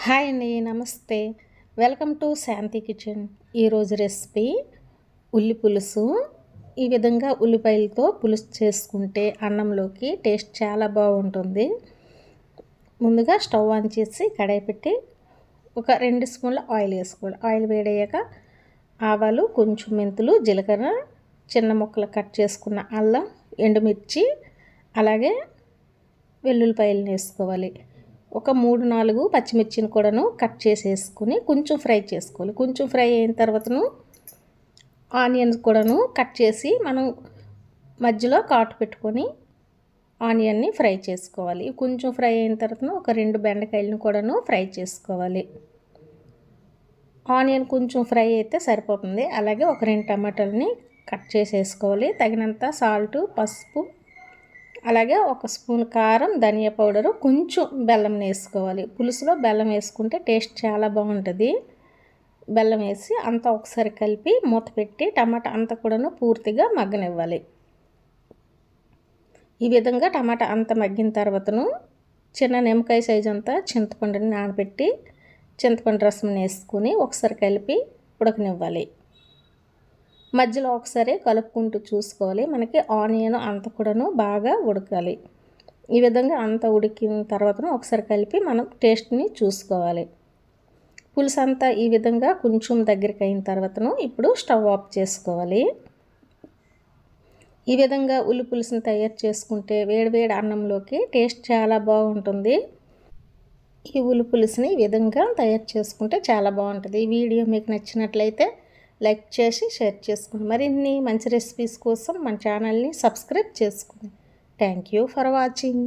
Hi అండి namaste. Welcome to Shanti kitchen. ఈరోజు recipe ఉల్లి పులుసు. ఈ విధంగా ఉల్లిపాయలతో పులుసు చేసుకుంటే అన్నంలోకి టేస్ట్ చాలా బాగుంటుంది. ముందుగా స్టవ్ ఆన్ చేసి కడాయి పెట్టి ఒక రెండు స్పూన్ల ఆయిల్ వేసుకోవాలి. ఆయిల్ వేడయ్యాక ఆవాలు కొంచెం మెంతులు జీలకర్ర చిన్న ముక్కలు కట్ చేసుకున్న అల్లం ఎండుమిర్చి అలాగే వెల్లుల్లిపాయలను వేసుకోవాలి. ఒక మూడు నాలుగు పచ్చిమిర్చిని కూడాను కట్ చేసేసుకుని కొంచెం ఫ్రై చేసుకోవాలి. కొంచెం ఫ్రై అయిన తర్వాతను ఆనియన్స్ కూడాను కట్ చేసి మనం మధ్యలో కాటు పెట్టుకొని ఆనియన్ని ఫ్రై చేసుకోవాలి. కొంచెం ఫ్రై అయిన తర్వాత ఒక రెండు బెండకాయలను కూడాను ఫ్రై చేసుకోవాలి. ఆనియన్ కొంచెం ఫ్రై అయితే సరిపోతుంది. అలాగే ఒక రెండు టమాటాలని కట్ చేసేసుకోవాలి. తగినంత సాల్ట్ పసుపు అలాగే ఒక స్పూన్ కారం ధనియా పౌడరు కొంచెం బెల్లం వేసుకోవాలి. పులుసులో బెల్లం వేసుకుంటే టేస్ట్ చాలా బాగుంటుంది. బెల్లం వేసి అంతా ఒకసారి కలిపి మూత పెట్టి టమాటా అంతా కూడాను పూర్తిగా మగ్గనివ్వాలి. ఈ విధంగా టమాటా అంతా మగ్గిన తర్వాతను చిన్న నిమ్మకాయ సైజు అంతా చింతపండుని నానబెట్టి చింతపండు రసం వేసుకుని ఒకసారి కలిపి ఉడకనివ్వాలి. మధ్యలో ఒకసారి కలుపుకుంటూ చూసుకోవాలి. మనకి ఆనియన్ అంత కూడాను బాగా ఉడకాలి. ఈ విధంగా అంత ఉడికిన తర్వాత ఒకసారి కలిపి మనం టేస్ట్ని చూసుకోవాలి. పులుసు అంతా ఈ విధంగా కొంచెం దగ్గరికి అయిన తర్వాతను ఇప్పుడు స్టవ్ ఆఫ్ చేసుకోవాలి. ఈ విధంగా ఉల్లి పులుసుని తయారు చేసుకుంటే వేడివేడి అన్నంలోకి టేస్ట్ చాలా బాగుంటుంది. ఈ ఉల్లి పులుసుని ఈ విధంగా తయారు చేసుకుంటే చాలా బాగుంటుంది. ఈ వీడియో మీకు నచ్చినట్లయితే లైక్ చేసి షేర్ చేసుకోండి మరిన్ని మంచి రెసిపీస్ కోసం మన ఛానల్ని సబ్స్క్రైబ్ చేసుకోండి థ్యాంక్ యూ ఫర్ వాచింగ్